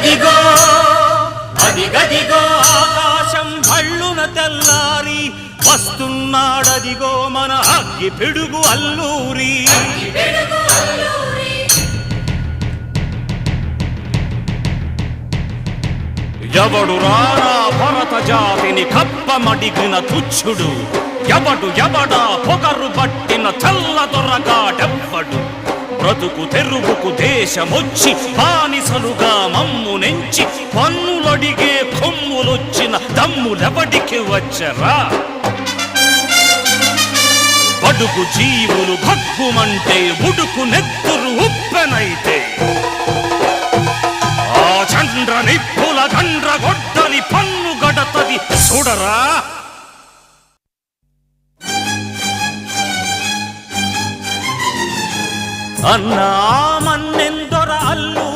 అదిగో అదిగదిగో ఆకాశం భళ్ళున తెల్లారి వస్తున్నాడదిగో మన అగ్గి పిడుగు అల్లూరి. ఎవడు రారా భరత జాతిని కప్పమడిగిన తుచ్చుడు ఎవడు ఎవడా పొగరు పట్టిన చల్ల దొరగాడెవ్వడు బ్రతుకు తెరుగుకు దేశమొచ్చి బానిసలుగా మమ్ము నెంచి పన్నులడిగే కొమ్ములొచ్చిన దమ్ములెవడికి వచ్చరా? బడుగు జీవులు భగ్గుమంటే ఉడుకు నెత్తురు ఉప్పెనైతే. ఆ చండ్ర నిప్పుల గండ్ర గొడ్డలి పన్ను గడతది చూడరా? అన్నా మన్నెందొర అల్లు?